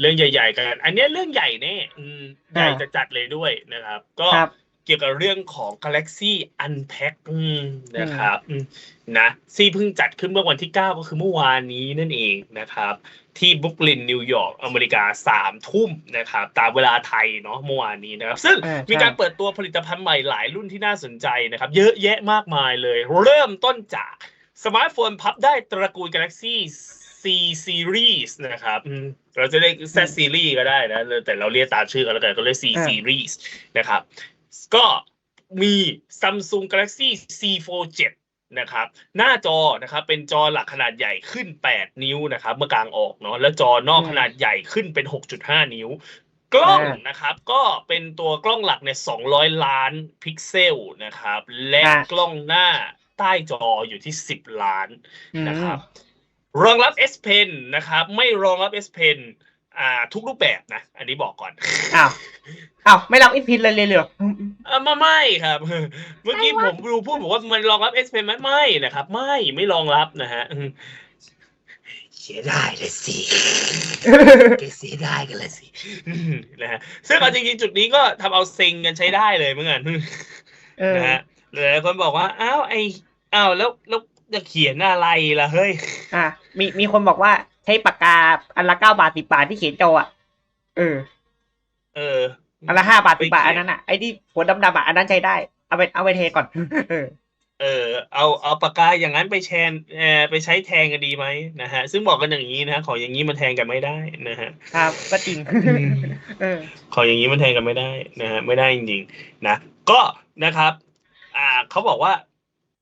เรื่องใหญ่ ๆ กัน อันเนี้ยเรื่องใหญ่แน่อืมใหญ่อ่าจะจัดเลยด้วยนะครับ ก็ครับเกี่ยวกับเรื่องของ Galaxy Unpack อืมนะครับอืมนะซี่เพิ่งจัดขึ้นเมื่อวันที่ 9 ก็คือเมื่อวานนี้นั่นเองนะครับ ที่บรุกลินนิวยอร์กอเมริกาสามทุ่มนะครับ ตามเวลาไทยเนาะเมื่อวานนี้นะครับ ซึ่งอ่าใช่มีการเปิดตัวผลิตภัณฑ์ใหม่หลายรุ่นที่น่าสนใจนะครับ เยอะแยะมากมายเลย เริ่มต้นจากสมาร์ทโฟนพับได้ตระกูล Galaxy C Series นะครับอืมเราจะเรียก Z Series ก็ได้นะ แต่เราเรียกตามชื่อกันแล้วกันก็เรียก C อ่า Series นะครับ ก็มี Samsung Galaxy C Fold 7นะครับหน้าจอนะครับเป็นจอหลักขนาดใหญ่ขึ้น 8 นิ้วนะครับเมื่อกลางออกเนาะแล้วจอนอกอืมขนาดใหญ่ขึ้นเป็น 6.5 นิ้ว กล้องอ่านนะครับก็เป็นตัวกล้องหลักเนี่ย200 ล้านพิกเซลนะครับ และอะกล้องหน้าใต้จออยู่ที่ 10 ล้านอืมนะครับ รองรับ S Pen นะครับ ไม่รองรับ S Pen อ่า ทุกรูปแบบนะ อันนี้บอกก่อนอ้าวอ้าวไม่รับอินพินเลยเลยเหรออ่ามาไม่ครับ เมื่อกี้ไม่ผว่ามดูพูดบอกว่ามันรองรับ S Pen ไหมไม่นะครับ ไม่ไม่รองรับนะฮะอืมเสียดายเลยสิแกเสียดายกันเลยสิอืมนะฮะซึ่งเอาจริงๆจุดนี้ก็ทำเอาเซ็งกันใช้ได้เลยเหมือนกันเออนะฮะหลายๆคนบอกว่า อ้าวไออ้าวแล้วแล้ว จะเขียนอะไรล่ะเฮ้ย อะมีมีคนบอกว่าใช้ปากกาอันละเก้าบาทสิบบาทที่เขียนโจอะเออ เออ อันละห้าบาทไปสิบบาทเขียนอันนั้นอะไอ้ที่หัวดำๆอะอันนั้นใช้ได้เอาไปเอาไปเทก่อน เออเออเอาเอาปากกาอย่างนั้นไปแชนเออไปใช้แทนกันดีไหมนะฮะ ซึ่งบอกกันอย่างนี้นะของอย่างนี้มันแทนกันไม่ได้นะฮะครับก็จริงอืมเออของอย่างนี้มันแทนกันไม่ได้นะฮะไม่ได้จริงๆนะก็นะครับ อ่าเขาบอกว่า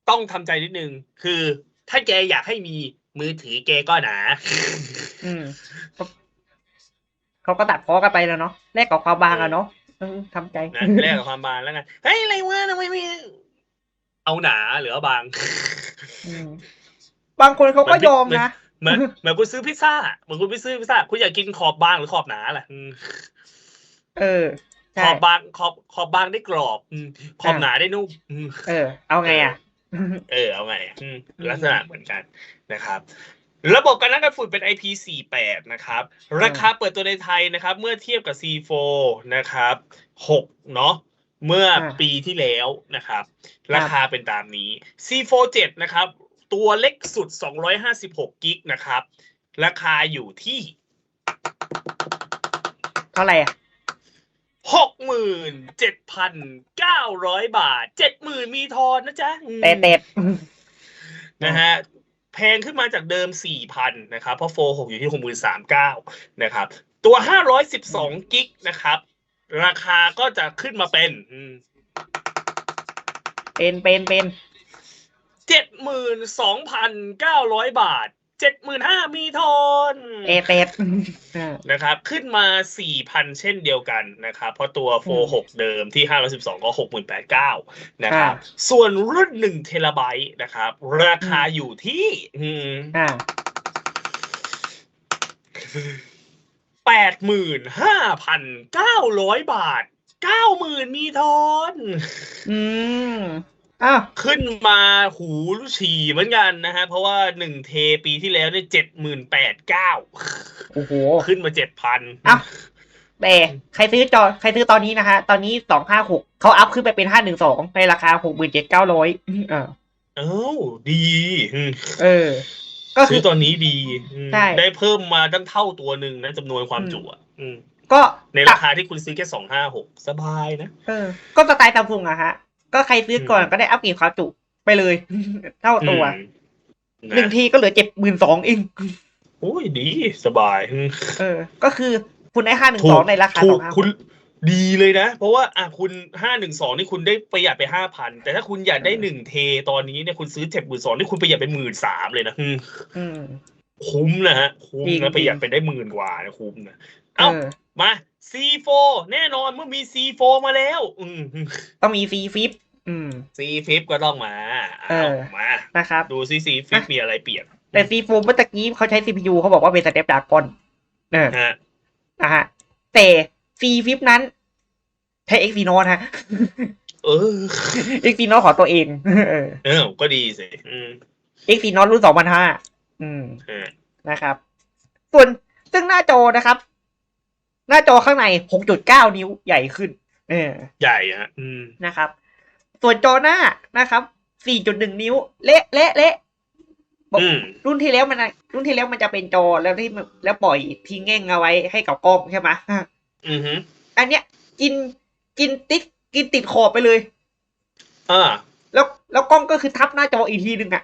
ต้องทำใจนิดนึง คือ ถ้าแกอยากให้มีมือถือแกก็หนา อืมเขาเขาก็ตัดพ้อกันไปแล้วเนาะแลกกับความบางอะเนาะเออทำใจนะแลกกับความบางแล้วกันเฮ้ยอะไรวะทำไมไม่เอาหนาหรือเอาบางอืมบางคนเขาก็ยอมนะเหมือนเหมือนคุณซื้อพิซซ่าเหมือนคุณไปซื้อพิซซ่าคุณอยากกินขอบบางหรือขอบหนาล่ะอืมเออขใช่อบบางขอบขอบบางได้กรอบอืมขอบอ่าหนาได้นุ่มอืมเออ เอาไงอะ เออเอาไงอืมอืมลักษณะเหมือนกันนะครับ ระบบการนักกันฝุ่นเป็น IP48 นะครับ ราคาเปิดตัวในไทยนะครับ เมื่อเทียบกับ C4 นะครับ6เนาะเมื่อปีที่แล้วนะครับ ราคาเป็นตามนี้ C4 7 นะครับ ตัวเล็กสุด 256กิกนะครับ ราคาอยู่ที่ เท่าไหร่อะ 67,900บาท70,000มีทอนนะจ๊ะอืมเต็ดเต็ดนะฮะแพงขึ้นมาจากเดิม4,000นะครับ เพราะโฟ6อยู่ที่63,900นะครับ ตัว512กิกนะครับ ราคาก็จะขึ้นมาเป็นอืมเป็นเป็นเป็น72,900บาท 75,000มีทอนเต็ดเต็ดเออนะครับ ขึ้นมา4,000เช่นเดียวกันนะครับ เพราะตัวโฟอืม6เดิมที่512ก็68,900นะครับอ่าส่วนรุ่น1เทราไบต์นะครับ ราคาอยู่ที่อืมอ่าแปดหมื่นห้าพันเก้าร้อยบาทเก้าหมื่นมีทอน อืม อ้าวขึ้นมาหูลูฉี่เหมือนกันนะฮะ เพราะว่าหนึ่งเทปีที่แล้วเนี่ยเจ็ดหมื่นแปดเก้าโอ้โหขึ้นมาเจ็ดพันอ้าวแต่ใครซื้อจอใครซื้อตอนนี้นะฮะ ตอนนี้สองห้าหกเขาอัพขึ้นไปเป็นห้าหนึ่งสองในราคาหกหมื่นเจ็ดเก้าร้อยเออเอ้าดีอืมเออ ก็คืซื้ออตอนนี้ดีอืมใช่ได้เพิ่มมาตั้งเท่าตัวหนึ่งนะจำนวนความอืมจุอะอืมก็ในราคาที่คุณซื้อแค่สองห้าหกสบายนะเออก็สไตล์ซัมซุงอะฮะ ก็ใครซื้อก่อนอืมก็ได้อัพเกรดความจุไปเลย เท่าตัวอืมหนึ่งนะทีก็เหลือเจ็ดหมื่นสองเองโอ้ยดี สบายอืมเออ ก็คือคุณได้ห้าหนึ่งถูสอกงในราคาถูสกองห้าคุณดีเลยนะ เพราะว่าอะคุณห้าหนึ่งสองนี่คุณได้ประหยัดไปห้าพันแต่ถ้าคุณอยากได้หนึ่งเทตอนนี้เนี่ยคุณซื้อเจ็ดหมื่นสองนี่คุณประหยัดไปหมื่นสามเลยนะอืมอืมคุ้มนะฮะ คุ้มจริงนะประหยัดจริงไปได้หมื่นกว่านะคุ้มนะ เอเอ้าอมา C4 แน่นอนเมื่อมี C4 มาแล้ว อืมต้องมีซีฟิปอืม C Flip ก็ต้องมาเอเอาอมานะครับ ดูซิ C Flip มีอะไรเปลี่ยน แต่ซีฟูเมื่อตะกี้เขาใช้ CPU เขาบอกว่าเป็นสเตปดากอนเออฮะนะฮะแต่ซีฟิปนั้น ใช้ Exynos ฮะเออ Exynos ของตัวเอง เออเออก็ดีสิอืม Exynos รุ่นสองพันห้าอืมฮะนะครับ ส่วนซึ่งหน้าจอนะครับ หน้าจอข้างใน 6.9 นิ้วใหญ่ขึ้น เออ ใหญ่ฮะ อืม นะครับ ส่วนจอหน้านะครับ 4.1 นิ้ว เละเละเละอืม รุ่นที่แล้วมันอะรุ่นที่แล้วมันจะเป็นจอแล้วที่มันแล้วปล่อยทิ้งแง่งเอาไว้ให้กับกล้องใช่ไหมอือฮึอันเนี้ย กินกินติ๊กกินติดขอบไปเลย อ่าแล้วแล้วกล้องก็คือทับหน้าจออีกทีหนึ่งอะ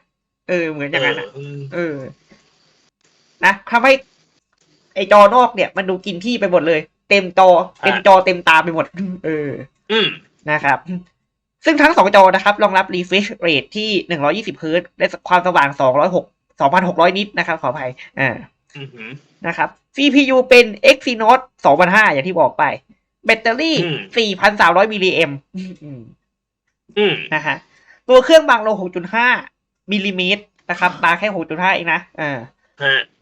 เออเหมือนอย่างนั้นอะอืมเออ นะทำให้ ไอจอนอกเนี่ย มันดูกินที่ไปหมดเลย เต็มจอเต็มจอเต็มตาไปหมด เอออืมนะครับ ซึ่งทั้งสองจอนะครับ รองรับ refresh rate ที่120 Hz และความสว่าง206 2,600นิตนะครับ ขออภัยอ่าอือฮึนะครับ CPU เป็น Exynos 2005 อย่างที่บอกไป แบตเตอรี่ 4,300 มิลลิแอมอืมอืมนะฮะ ตัวเครื่องบางลง 6.5 มิลลิเมตรนะครับ บางแค่ 6.5 เองนะอ่าฮะ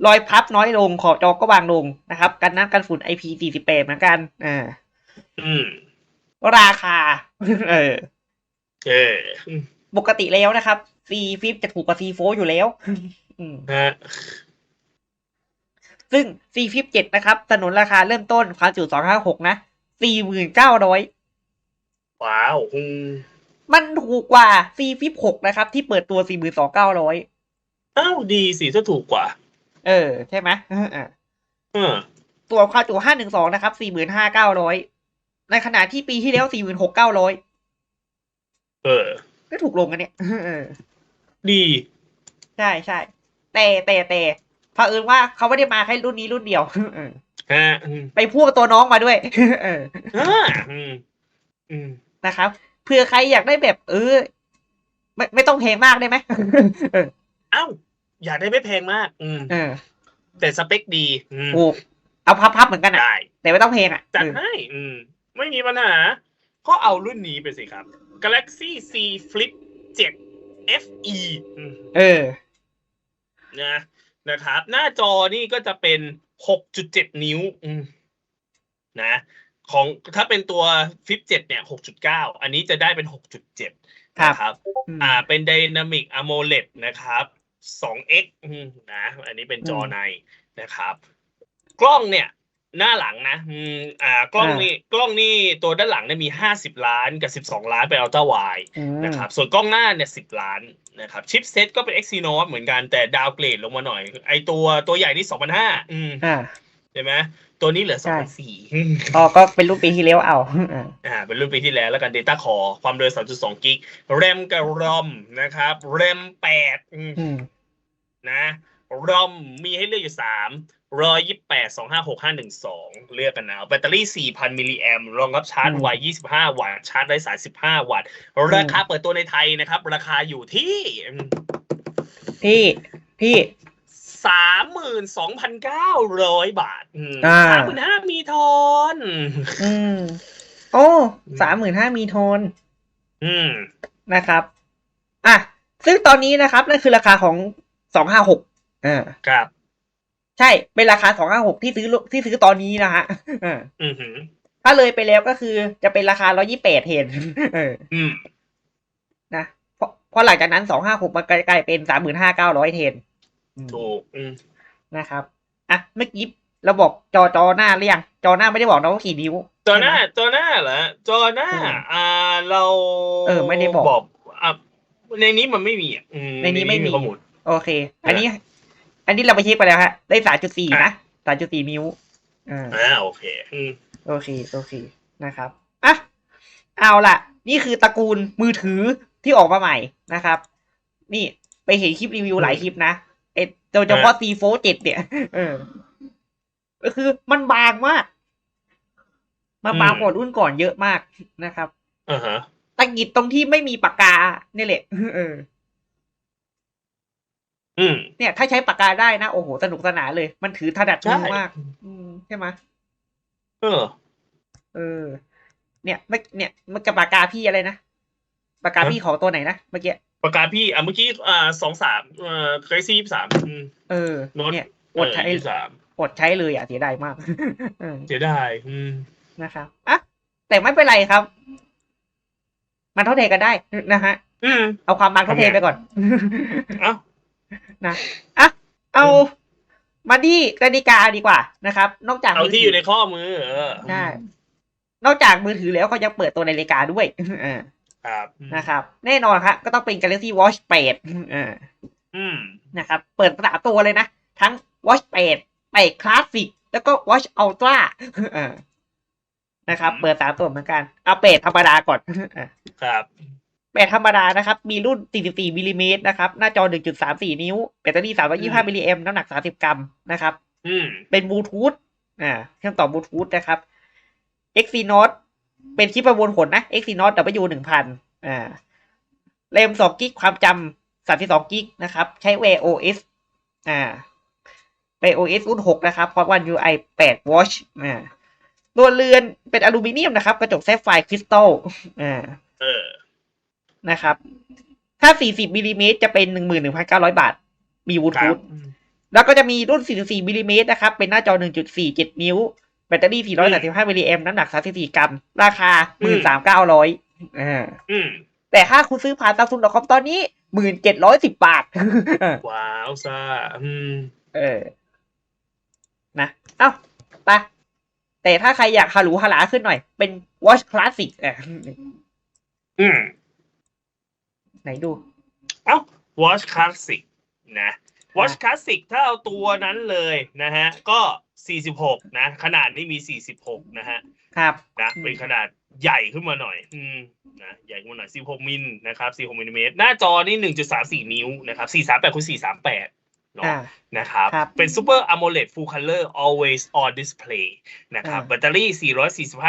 รอยพับน้อยลงขอบจอก็บางลงนะครับ กันน้ำกันฝุ่น IP48 เหมือนกันอ่าอืม ราคา เออ เออ ปกติแล้วนะครับ C Flip จะถูกกว่า C Fold อยู่แล้วอืมฮะซึ่ง C Flip 7นะครับ สนุนราคาเริ่มต้นความจุ256 นะ4,900 ว้าวอืมมันถูกกว่า C Flip 6นะครับ ที่เปิดตัว 4,200 อ้าว ดีสิถ้าถูกกว่า เออ ใช่ไหมเออเออตัวความจุ512นะครับ45,900ในขณะที่ปีที่แล้ว46,900เออ ก็ถูกลงกันเนี่ยเออดี ใช่ใช่แต่แต่แต่เผอิญว่าเขาไม่ได้มาแค่รุ่นนี้รุ่นเดียวเออฮะอืมไปพ่วงตัวน้องมาด้วยเอออ่าอืมอืมนะครับเผื่อใครอยากได้แบบ เออ ไม่ไม่ต้องแพงมากได้ไหมเออเอ้า อยากได้ไม่แพงมาก อืมเออแต่สเปคดี อืมถูกเอาพับๆเหมือนกันอะ ได้แต่ไม่ต้องแพงอะจัดเออให้อืม ไม่มีปัญหา ก็เอารุ่นนี้ไปสิครับ Galaxy C Flip 7 FE อืม เออ นะนะครับ หน้าจอนี่ก็จะเป็น 6.7 นิ้วอืมนะของถ้าเป็นตัว Flip 7เนี่ย 6.9 อันนี้จะได้เป็น 6.7 ครับ นะครับ อืมอ่าเป็น Dynamic AMOLED นะครับ 2x อืมนะ อันนี้เป็นจอในนะครับ กล้องเนี่ย หน้าหลังนะอืมอ่ากล้องอ่านี่นี่กล้องนี่ตัวด้านหลังเนี่ยมี 50 ล้านกับ 12 ล้านเป็นอัลตร้าไวอืมนะครับ ส่วนกล้องหน้าเนี่ย 10 ล้านนะครับชิปเซ็ตก็เป็น Exynos เหมือนกันแต่ดาวเกรดลงมาหน่อย ไอตัวตัวใหญ่นี่2,500อืมอ่าใช่ไหม ตัวนี้เหลือใช่2,400อืมอ๋อก็เป็นรุ่นปีที่แล้วเอาอ่าอ่าเป็นรุ่นปีที่แล้วแล้วกัน Data Core ความเร็ว3.2กิก RAM กับ ROM นะครับ RAM 8อืมอืมนะ ROM มีให้เลือกอยู่3ร้อยยี่แปดสองห้าหกห้าหนึ่งสองเลือกกันนะแบตเตอรี่สี่พันมิลลิแอมรองรับชาร์จอืมไวยี่สิบห้าวัตต์ชาร์จได้สามสิบห้าวัตต์ ราคาเปิดตัวในไทยนะครับ ราคาอยู่ที่พี่พี่ สามหมื่นสองพันเก้าร้อยบาทอ่าสามหมื่นห้ามีทอนอืมโอ้สามหมื่นห้ามีโทนอืมนะครับอะซึ่งตอนนี้นะครับนั่นคือราคาของสองห้าหกอ่าครับ ใช่ เป็นราคาสองห้าหกที่ซื้อที่ซื้อตอนนี้นะฮะอ่าอือหือถ้าเลยไปแล้วก็คือจะเป็นราคาร้อยี่แปดเห็นเอออืมนะเพราะเพราะหลังจากนั้นสองห้าหกมันกลายเป็นสามหมื่นห้าเก้าร้อยเทน ถูกอืมนะครับอะเมื่อกี้เราบอกจอจอหน้าหรือยัง จอหน้าไม่ได้บอกนะว่ากี่นิ้ว จอหน้า จอหน้าเหรอจอหน้าอืมอ่าเรา เออ ไม่ได้บอกบอกอะในนี้มันไม่มีอะอืในนี้ไม่มีข้อมูลโอเค อันนี้ อันนี้เราไปเช็คไปแล้วฮะ ได้สามจุดสี่อะนะสามจุดสี่นิ้วอ่าอ่าโอเคอืมโอเค โอเคนะครับอะเอาล่ะ นี่คือตระกูลมือถือที่ออกมาใหม่นะครับ นี่ไปเห็นคลิปรีวิวหลายคลิปนะ เอ็ดโดยเฉพาะ C Fold 7เนี่ย เออก็คือมันบางมากมันบางอืมกว่ารุ่นก่อนเยอะมากนะครับอ่าฮะตังหงิดตรงที่ไม่มีปากกาเนี่ยแหละเอออืมเนี่ย ถ้าใช้ปากกาได้นะ โอ้โห สนุกสนานเลย มันถือถนัดมือใช่มาก อืมใช่ไหมเออ เออ เนี่ยเมื่อเนี่ยเมื่อกับปากกาพี่อะไรนะ ปากกาฮะพี่ของตัวไหนนะเมื่อกี้ ประกาศพี่อะเมื่อกี้อ่าสองสามเอ่อเคซี่สามอืมเออโน้ตเนี่ยอดใช้สามอดใช้เลยอะเสียดายมากเออเสียดายอืมนะครับอะแต่ไม่เป็นไรครับ มันเท่าเทกันได้นะฮะอืมเอาความบางเท่าเทไปก่อนเอ้านะอะเอามาที่นาฬิกาดีกว่านะครับ นอกจากเอามือที่ถือยู่ในข้อมือเออใช่นอกจากมือถือแล้วเขายังเปิดตัวนาฬิกาด้วยเออ ครับนะครับ แน่นอนครับก็ต้องเป็น Galaxy Watch 8เอออืมนะครับ เปิดสามตัวเลยนะ ทั้ง Watch 8 8 Classic แล้วก็ Watch Ultra เออนะครับ เปิดสามตัวเหมือนกัน เอาเป็ดธรรมดาก่อนเออครับแบตธรรมดานะครับ มีรุ่น 44มิลลิเมตรนะครับ หน้าจอ 1.34 นิ้ว แบตเตอรี่ 325มิลลิแอมป์น้ำหนัก 30 กรัมนะครับอืมเป็นบลูทูธอ่าเครื่องต่อบลูทูธนะครับ Exynos เป็นชิปประมวลผลนะ Exynos W 1000อ่าแรม2กิกความจำ32กิกนะครับ ใช้ Wear OS อ่า Wear OS รุ่น6นะครับพร้อมวัน UI 8 Watch อ่าตัวเรือนเป็นอลูมิเนียมนะครับ กระจกแซฟไฟร์คริสตัลอ่าเออนะครับ ถ้า 40มิลลิเมตรจะเป็น 11,900 บาท มีบลูครัทูบธแล้วก็จะมีรุ่น 44มิลลิเมตรนะครับ เป็นหน้าจอ 1.47 นิ้ว แบตเตอรี่ 435 มิลลิแอมป์น้ำหนัก 34 กรัม ราคา 13,900อ่าอืมแต่ถ้าคุณซื้อผ่าน Samsung.com ตอนนี้ 1,710 บาท ว้าวซ่าอืมเออ นะ เอ้าไปแต่ถ้าใครอยากฮาหรูฮาหลาขึ้นหน่อย เป็น Watch Classic อะอืม ไหนดู เอ้า Watch Classic นะ Watch Classic ถ้าเอาตัวนั้นเลยนะฮะ ก็ 46 นะ ขนาดนี้มี 46 นะฮะครับนะเป็นขนาดใหญ่ขึ้นมาหน่อย อืมนะใหญ่ขึ้นมาหน่อย 16 มิลนะครับ 16มิลลิเมตรหน้าจอนี่ 1.34 นิ้วนะครับ 438คูณ438เนาะอ่านะครับครับ เป็น Super AMOLED Full Color Always On Display นะครับอ่าแบตเตอรี่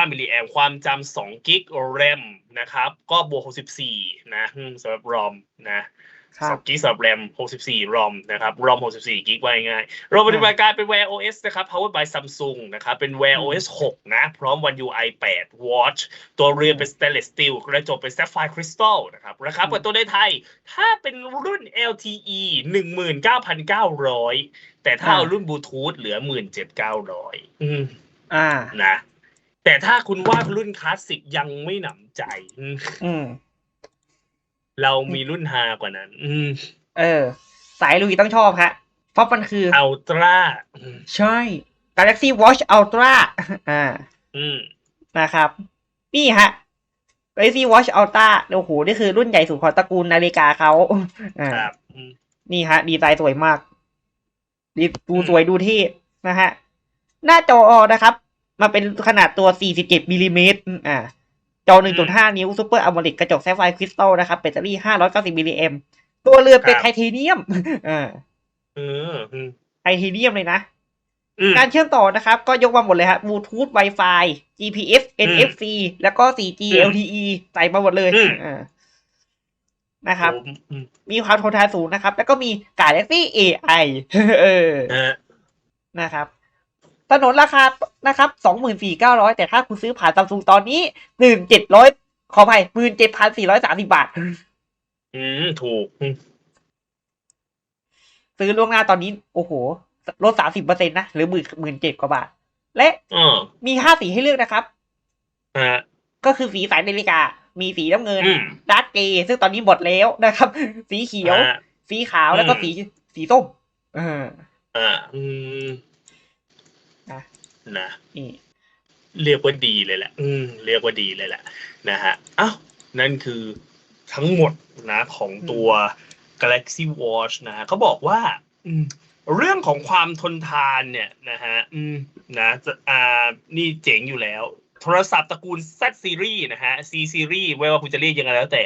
445 มิลลิแอมความจำ2กิก RAM นะครับ ก็บวก 64 นะอืมสำหรับ ROM นะครับ 2กิกสำหรับ RAM 64 ROM นะครับ ROM 64 กิกไว้ง่ายๆระบบปฏิบัติการเป็น Wear OS นะครับ powered by Samsung นะครับเป็น Wear อืม OS 6 นะ พร้อม One UI 8 Watch ตัวเรือนเป็น stainless steel กระจกเป็น sapphire crystal นะครับราคาเปิดตัวในไทย ถ้าเป็นรุ่น LTE 19,900 แต่ถ้าเอารุ่นบลูทูธเหลือ 17,900อืมอ่านะแต่ถ้าคุณว่ารุ่นคลาสสิกยังไม่หนำใจ อืมอืม เรามีรุ่นฮากว่านั้น อืมเออ สายลุยต้องชอบฮะ เพราะมันคืออัลตร้าใช่ Galaxy Watch Ultra อ่า อืมนะครับ นี่ฮะ Galaxy Watch Ultra โอ้โห นี่คือรุ่นใหญ่สุดของตระกูลนาฬิกาเขาอ่าครับอืมนี่ฮะ ดีไซน์สวยมากดีดูอืมสวยดูเที่นะฮะ หน้าจอนะครับ มาเป็นขนาดตัว 47มิลลิเมตรอ่า จอ 1.5 นิ้ว Super AMOLED กระจกแซฟไฟร์คริสตัลนะครับแบตเตอรี่ 590 มิลลิแอมตัวเรือนเป็นไทเทเนียมอ่าเอออืมไทเทเนียมเลยนะอืมการเชื่อมต่อนะครับ ก็ยกมาหมดเลยฮะบลูทูธ Wi-Fi GPS อืม NFC แล้วก็ 4G อืม LTE ใส่มาหมดเลยอืมอ่านะครับผมอืมมีความทนทานสูงนะครับ แล้วก็มี Galaxy AI เออนะฮะนะครับ ถนนราคานะครับสองหมื่นสี่เก้าร้อยแต่ถ้าคุณซื้อผ่านซัมซุงตอนนี้หนึ่งเจ็ดร้อยขออภัยหมื่นเจ็ดพันสี่ร้อยสามสิบาท อืม ถูกอืมซื้อล่วงหน้าตอนนี้ โอ้โห ลดสามสิบเปอร์เซ็นต์นะ หรือหมื่นหมื่นเจ็ดกว่าบาท และอ๋อมีห้าสีให้เลือกนะครับฮะก็คือสีสายนาฬิกา มีสีน้ำเงินอืมดาร์กเกย์ซึ่งตอนนี้หมดแล้วนะครับ สีเขียวฮะสีขาวแล้วก็อืมสีสีส้ม เอออ่าอืม นะนะนี่เรียกว่าดีเลยแหละ อืม เรียกว่าดีเลยแหละ นะฮะอ้าวนั่นคือทั้งหมดนะของตัว Galaxy Watch นะฮะเขาบอกว่า อืมเรื่องของความทนทานเนี่ยนะฮะอืมนะจะอ่านี่เจ๋งอยู่แล้ว โทรศัพท์ตระกูล Z Series นะฮะ C Series ไม่ว่าคุณจะเรียกยังไงแล้วแต่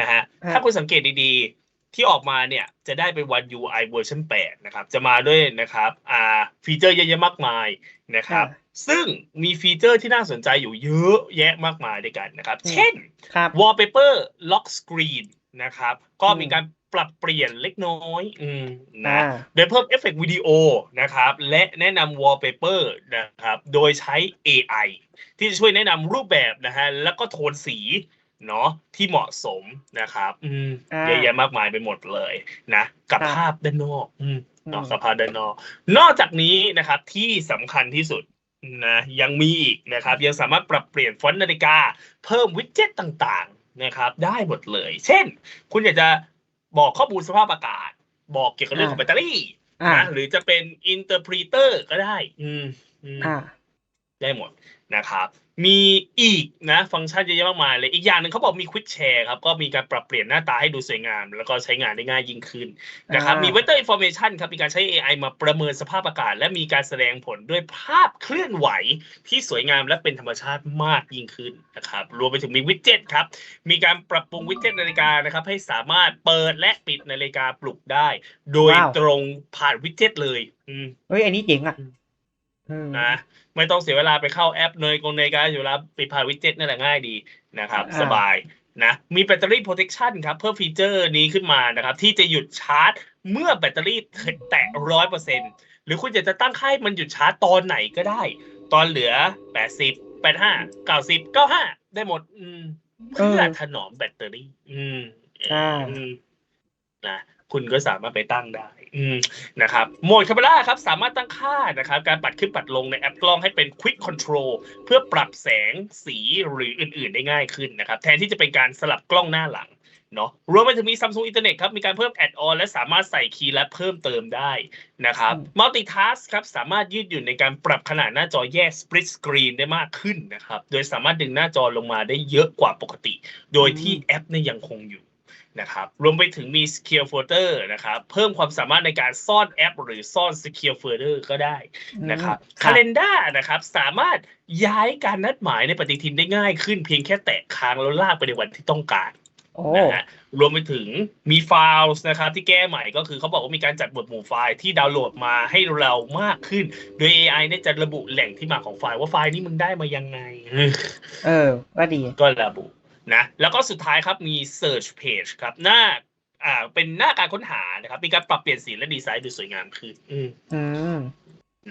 นะฮะฮะถ้าคุณสังเกตดีๆ ที่ออกมาเนี่ยจะได้เป็น One UI เวอร์ชัน8นะครับ จะมาด้วยนะครับอ่าฟีเจอร์เยอะแยะมากมายนะครับ ซึ่งมีฟีเจอร์ที่น่าสนใจอยู่เยอะแยะมากมายด้วยกันนะครับอืมเช่นครับ wallpaper lock screen นะครับ ก็อืมมีการปรับเปลี่ยนเล็กน้อยอืมนะอ่าโดยเพิ่มเอฟเฟกต์วิดีโอนะครับ และแนะนำ wallpaper นะครับ โดยใช้ AI ที่จะช่วยแนะนำรูปแบบนะฮะแล้วก็โทนสี เนาะที่เหมาะสมนะครับ อืมอ่าเยอะแยะมากมายไปหมดเลยนะกับครับภาพด้านนอกอืมอืมนอกสภาพด้านนอก นอกจากนี้นะครับที่สำคัญที่สุดนะยังมีอีกนะครับ ยังสามารถปรับเปลี่ยนฟอนต์นาฬิกา เพิ่มวิดเจ็ตต่างๆนะครับ ได้หมดเลย เช่น คุณอยากจะบอกข้อมูลสภาพอากาศ บอกเกี่ยวกับเรื่องของแบตเตอรี่อ่านะหรือจะเป็น interpreter ก็ได้อืมอืมอ่าได้หมดนะครับ มีอีกนะฟังก์ชันเยอะแยะมากมายเลยอีกอย่างหนึ่งเขาบอกมี Quick Share ครับ ก็มีการปรับเปลี่ยนหน้าตาให้ดูสวยงาม แล้วก็ใช้งานได้ง่ายยิ่งขึ้นนะครับอ่ามีมี Weather Information ครับมีการใช้ AI มาประเมินสภาพอากาศ และมีการแสดงผลด้วยภาพเคลื่อนไหวที่สวยงามและเป็นธรรมชาติมากยิ่งขึ้นนะครับรวมไปถึงมีวิดเจ็ตครับมีการปรับปรุงวิดเจ็ตนาฬิกานะครับให้สามารถเปิดและปิดนาฬิกาปลุกได้ โดยว้าวตรงผ่านวิดเจ็ตเลยอืมเฮ้ยอันนี้เจ๋งอะอืมอืม นะไม่ต้องเสียเวลาไปเข้าแอปเนยกงเนยการอยู่แล้วปิดผ่านวิดเจ็ตนั่นแหละง่ายดีนะครับอ่าสบายนะมีแบตเตอรี่ protection ครับ เพิ่มฟีเจอร์นี้ขึ้นมานะครับ ที่จะหยุดชาร์จ เมื่อแบตเตอรี่แตะร้อยเปอร์เซ็นหรือคุณอยากจะตั้งค่าให้มันหยุดชาร์จตอนไหนก็ได้ ตอนเหลือแปดสิบแปดห้าเก้าสิบเก้าห้าได้หมด อืมเพื่อถนอมแบตเตอรี่ อืมอ่าอืมนะ คุณก็สามารถไปตั้งได้อืมนะครับโหมดคาเมราครับสามารถตั้งค่านะครับการปัดขึ้นปัดลงในแอปกล้องให้เป็น Quick Control เพื่อปรับแสงสีหรืออื่น ๆ ได้ง่ายขึ้นนะครับแทนที่จะเป็นการสลับกล้องหน้าหลังเนาะรวมไปถึงมี Samsung Internet ครับ มีการเพิ่มแอดออนและสามารถใส่คีย์และเพิ่มเติมได้นะครับอืม Multitask ครับ สามารถยืดหยุ่นในการปรับขนาดหน้าจอแยก Split Screen ได้มากขึ้นนะครับ โดยสามารถดึงหน้าจอลงมาได้เยอะกว่าปกติ โดยที่แอปเนี่ยยังคงอยู่ นะครับรวมไปถึงมี Secure Folder นะครับเพิ่มความสามารถในการซ่อนแอป หรือซ่อน Secure Folder ก็ได้นะครับอืม Calendar นะครับสามารถย้ายการนัดหมายในปฏิทินได้ง่ายขึ้นเพียงแค่แตะค้างแล้วลากไปในวันที่ต้องการโอ้นะฮะรวมไปถึงมีไฟล์นะครับที่แก้ใหม่ก็คือเขาบอกว่ามีการจัดหมวดหมู่ไฟล์ที่ดาวน์โหลดมาให้เรามากขึ้น โดย AI เนี่ยจะระบุแหล่งที่มาของไฟล์ว่าไฟล์นี้มึงได้มายังไง เออ ก็ดีก็ระบุ นะแล้วก็สุดท้ายครับมี search page ครับหน้าอ่าเป็นหน้าการค้นหานะครับมีการปรับเปลี่ยนสีและดีไซน์ดูสวยงามขึ้นอืมอืม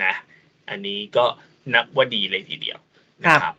นะ อันนี้ก็นับว่าดีเลยทีเดียวนะครับ